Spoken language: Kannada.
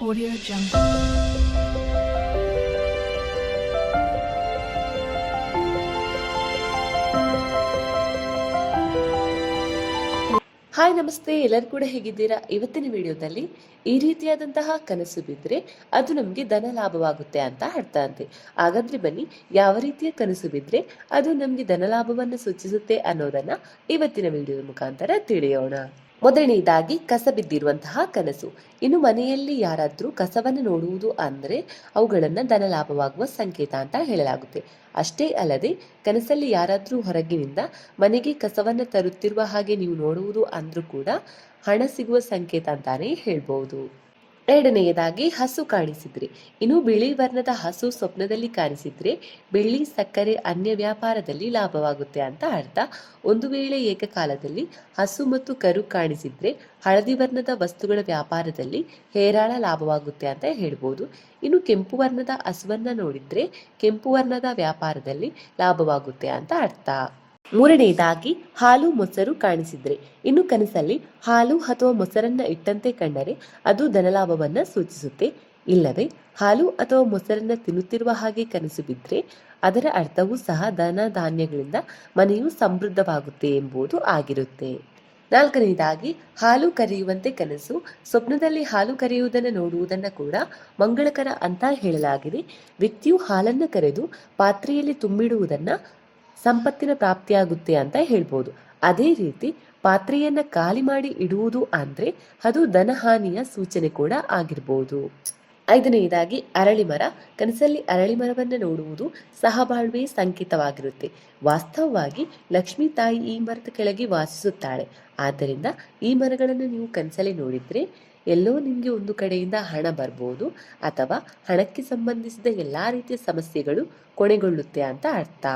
Audio Jungle. ಹಾಯ್ ನಮಸ್ತೆ. ಎಲ್ಲರೂ ಕೂಡ ಹೇಗಿದ್ದೀರಾ? ಇವತ್ತಿನ ವಿಡಿಯೋದಲ್ಲಿ ಈ ರೀತಿಯಾದಂತಹ ಕನಸು ಬಿದ್ದರೆ ಅದು ನಮಗೆ ಧನ ಲಾಭವಾಗುತ್ತೆ ಅಂತ ಅರ್ಥ ಅಂತೆ. ಹಾಗಾದ್ರೆ ಬನ್ನಿ, ಯಾವ ರೀತಿಯ ಕನಸು ಬಿದ್ದರೆ ಅದು ನಮಗೆ ಧನ ಲಾಭವನ್ನು ಸೂಚಿಸುತ್ತೆ ಅನ್ನೋದನ್ನ ಇವತ್ತಿನ ವಿಡಿಯೋದ ಮುಖಾಂತರ ತಿಳಿಯೋಣ. ಮೊದಲನೆಯದಾಗಿ ಕಸ ಬಿದ್ದಿರುವಂತಹ ಕನಸು. ಇನ್ನು ಮನೆಯಲ್ಲಿ ಯಾರಾದರೂ ಕಸವನ್ನು ನೋಡುವುದು ಅಂದ್ರೆ ಅವುಗಳನ್ನ ಧನ ಲಾಭವಾಗುವ ಸಂಕೇತ ಅಂತ ಹೇಳಲಾಗುತ್ತೆ. ಅಷ್ಟೇ ಅಲ್ಲದೆ ಕನಸಲ್ಲಿ ಯಾರಾದರೂ ಹೊರಗಿನಿಂದ ಮನೆಗೆ ಕಸವನ್ನು ತರುತ್ತಿರುವ ಹಾಗೆ ನೀವು ನೋಡುವುದು ಅಂದ್ರೂ ಕೂಡ ಹಣ ಸಿಗುವ ಸಂಕೇತ ಅಂತಾನೆ ಹೇಳ್ಬಹುದು ಎರಡನೆಯದಾಗಿ ಹಸು ಕಾಣಿಸಿದ್ರೆ. ಇನ್ನು ಬಿಳಿ ವರ್ಣದ ಹಸು ಸ್ವಪ್ನದಲ್ಲಿ ಕಾಣಿಸಿದ್ರೆ ಬೆಳ್ಳಿ, ಸಕ್ಕರೆ, ಅನ್ಯ ವ್ಯಾಪಾರದಲ್ಲಿ ಲಾಭವಾಗುತ್ತೆ ಅಂತ ಅರ್ಥ. ಒಂದು ವೇಳೆ ಏಕಕಾಲದಲ್ಲಿ ಹಸು ಮತ್ತು ಕರು ಕಾಣಿಸಿದ್ರೆ ಹಳದಿ ವರ್ಣದ ವಸ್ತುಗಳ ವ್ಯಾಪಾರದಲ್ಲಿ ಹೇರಾಳ ಲಾಭವಾಗುತ್ತೆ ಅಂತ ಹೇಳ್ಬೋದು. ಇನ್ನು ಕೆಂಪು ವರ್ಣದ ಹಸುವನ್ನ ನೋಡಿದ್ರೆ ಕೆಂಪು ವರ್ಣದ ವ್ಯಾಪಾರದಲ್ಲಿ ಲಾಭವಾಗುತ್ತೆ ಅಂತ ಅರ್ಥ. ಮೂರನೆಯದಾಗಿ ಹಾಲು ಮೊಸರು ಕಾಣಿಸಿದ್ರೆ. ಇನ್ನು ಕನಸಲ್ಲಿ ಹಾಲು ಅಥವಾ ಮೊಸರನ್ನ ಇಟ್ಟಂತೆ ಕಂಡರೆ ಅದು ಧನಲಾಭವನ್ನ ಸೂಚಿಸುತ್ತೆ. ಇಲ್ಲವೇ ಹಾಲು ಅಥವಾ ಮೊಸರನ್ನ ತಿನ್ನುತ್ತಿರುವ ಹಾಗೆ ಕನಸು ಬಿದ್ದರೆ ಅದರ ಅರ್ಥವೂ ಸಹ ಧನ ಧಾನ್ಯಗಳಿಂದ ಮನೆಯು ಸಮೃದ್ಧವಾಗುತ್ತೆ ಎಂಬುದು ಆಗಿರುತ್ತೆ. ನಾಲ್ಕನೆಯದಾಗಿ ಹಾಲು ಕರೆಯುವಂತೆ ಕನಸು. ಸ್ವಪ್ನದಲ್ಲಿ ಹಾಲು ಕರೆಯುವುದನ್ನು ನೋಡುವುದನ್ನು ಕೂಡ ಮಂಗಳಕರ ಅಂತ ಹೇಳಲಾಗಿದೆ. ವ್ಯಕ್ತಿಯು ಹಾಲನ್ನು ಕರೆದು ಪಾತ್ರೆಯಲ್ಲಿ ತುಂಬಿಡುವುದನ್ನ ಸಂಪತ್ತಿನ ಪ್ರಾಪ್ತಿಯಾಗುತ್ತೆ ಅಂತ ಹೇಳ್ಬೋದು. ಅದೇ ರೀತಿ ಪಾತ್ರೆಯನ್ನ ಖಾಲಿ ಮಾಡಿ ಇಡುವುದು ಅಂದ್ರೆ ಅದು ಧನಹಾನಿಯ ಸೂಚನೆ ಕೂಡ ಆಗಿರ್ಬೋದು. ಐದನೆಯದಾಗಿ ಅರಳಿ ಮರ. ಕನಸಲ್ಲಿ ಅರಳಿ ಮರವನ್ನು ನೋಡುವುದು ಸಹಬಾಳ್ವೆ ಸಂಕೇತವಾಗಿರುತ್ತೆ. ವಾಸ್ತವವಾಗಿ ಲಕ್ಷ್ಮೀ ತಾಯಿ ಈ ಮರದ ಕೆಳಗೆ ವಾಸಿಸುತ್ತಾಳೆ. ಆದ್ದರಿಂದ ಈ ಮರಗಳನ್ನು ನೀವು ಕನಸಲ್ಲಿ ನೋಡಿದ್ರೆ ಎಲ್ಲೋ ನಿಮಗೆ ಒಂದು ಕಡೆಯಿಂದ ಹಣ ಬರ್ಬೋದು ಅಥವಾ ಹಣಕ್ಕೆ ಸಂಬಂಧಿಸಿದ ಎಲ್ಲಾ ರೀತಿಯ ಸಮಸ್ಯೆಗಳು ಕೊನೆಗೊಳ್ಳುತ್ತೆ ಅಂತ ಅರ್ಥ.